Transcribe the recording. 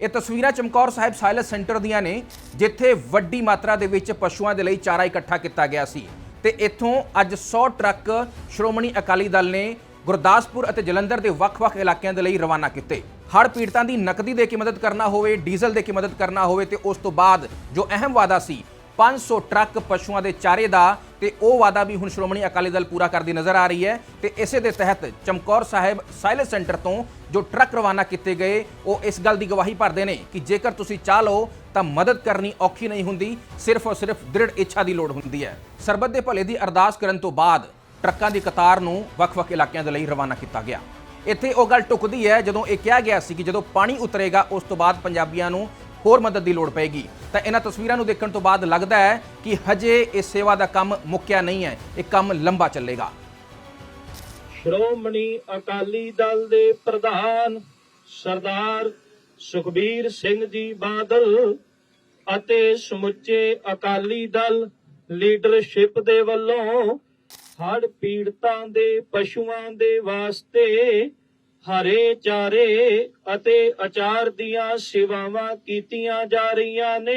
ਇਹ ਤਸਵੀਰਾਂ ਚਮਕੌਰ ਸਾਹਿਬ ਸਾਇਲਸ ਸੈਂਟਰ ਦੀਆਂ ਨੇ, ਜਿੱਥੇ ਵੱਡੀ ਮਾਤਰਾ ਦੇ ਵਿੱਚ ਪਸ਼ੂਆਂ ਦੇ ਲਈ ਚਾਰਾ ਇਕੱਠਾ ਕੀਤਾ ਗਿਆ ਸੀ। ਤੇ ਇੱਥੋਂ ਅੱਜ 100 ਟਰੱਕ ਸ਼੍ਰੋਮਣੀ ਅਕਾਲੀ ਦਲ ਨੇ ਗੁਰਦਾਸਪੁਰ ਅਤੇ ਜਲੰਧਰ ਦੇ ਵੱਖ-ਵੱਖ ਇਲਾਕਿਆਂ ਦੇ ਲਈ ਰਵਾਨਾ ਕੀਤੇ। ਹੜ੍ਹ ਪੀੜਤਾਂ ਦੀ ਨਕਦੀ ਦੇ ਕੇ ਮਦਦ ਕਰਨਾ ਹੋਵੇ, ਡੀਜ਼ਲ ਦੇ ਕੇ ਮਦਦ ਕਰਨਾ ਹੋਵੇ ਤੇ ਉਸ ਤੋਂ ਬਾਅਦ ਜੋ ਅਹਿਮ ਵਾਅਦਾ ਸੀ 500 ਟਰੱਕ ਪਸ਼ੂਆਂ ਦੇ ਚਾਰੇ ਦਾ ਤੇ ਉਹ ਵਾਅਦਾ ਵੀ ਹੁਣ ਸ਼੍ਰੋਮਣੀ ਅਕਾਲੀ ਦਲ ਪੂਰਾ ਕਰਦੀ ਨਜ਼ਰ ਆ ਰਹੀ ਹੈ ਤੇ ਇਸੇ ਦੇ ਤਹਿਤ ਚਮਕੌਰ ਸਾਹਿਬ ਸਾਇਲੈਂਸ ਸੈਂਟਰ ਤੋਂ ਜੋ ਟਰੱਕ ਰਵਾਨਾ ਕੀਤੇ ਗਏ, ਉਹ ਇਸ ਗੱਲ ਦੀ ਗਵਾਹੀ ਭਰਦੇ ਨੇ ਕਿ ਜੇਕਰ ਤੁਸੀਂ ਚਾਹ ਲਓ, ਤਾਂ ਮਦਦ ਕਰਨੀ ਔਖੀ ਨਹੀਂ ਹੁੰਦੀ, ਸਿਰਫ ਔਰ ਸਿਰਫ ਦ੍ਰਿੜ ਇੱਛਾ ਦੀ ਲੋੜ ਹੁੰਦੀ ਹੈ। ਸਰਬੱਤ ਦੇ ਭਲੇ ਦੀ ਅਰਦਾਸ ਕਰਨ ਤੋਂ ਬਾਅਦ ਟਰੱਕਾਂ ਦੀ ਕਤਾਰ ਨੂੰ ਵੱਖ-ਵੱਖ ਇਲਾਕਿਆਂ ਦੇ ਲਈ ਰਵਾਨਾ ਕੀਤਾ ਗਿਆ। ਇੱਥੇ ਉਹ ਗੱਲ ਟੁਕਦੀ ਹੈ, ਜਦੋਂ ਇਹ ਕਿਹਾ ਗਿਆ ਸੀ ਕਿ ਜਦੋਂ ਪਾਣੀ ਉਤਰੇਗਾ, ਉਸ ਤੋਂ ਬਾਅਦ ਪੰਜਾਬੀਆਂ ਨੂੰ ਹੋਰ ਮਦਦ ਦੀ ਲੋੜ ਪਏਗੀ। ਤਾਂ ਇਹਨਾਂ ਤਸਵੀਰਾਂ ਨੂੰ ਦੇਖਣ ਤੋਂ ਬਾਅਦ ਲੱਗਦਾ ਹੈ ਕਿ ਹਜੇ ਇਸ ਸੇਵਾ ਦਾ ਕੰਮ ਮੁੱਕਿਆ ਨਹੀਂ ਹੈ। ਇਹ ਕੰਮ ਲੰਬਾ ਚੱਲੇਗਾ। ਸ਼੍ਰੋਮਣੀ ਅਕਾਲੀ ਦਲ ਦੇ ਪ੍ਰਧਾਨ ਸਰਦਾਰ ਸੁਖਬੀਰ ਸਿੰਘ ਜੀ ਬਾਦਲ ਅਤੇ ਸਮੁੱਚੇ ਅਕਾਲੀ ਦਲ ਲੀਡਰਸ਼ਿਪ ਦੇ ਵੱਲੋਂ ਹੜ੍ਹ ਪੀੜਤਾਂ ਦੇ ਪਸ਼ੂਆਂ ਦੇ ਵਾਸਤੇ ਹਰੇ ਚਾਰੇ ਅਤੇ ਅਚਾਰ ਦੀਆਂ ਸੇਵਾਵਾਂ ਕੀਤੀਆਂ ਜਾ ਰਹੀਆਂ ਨੇ।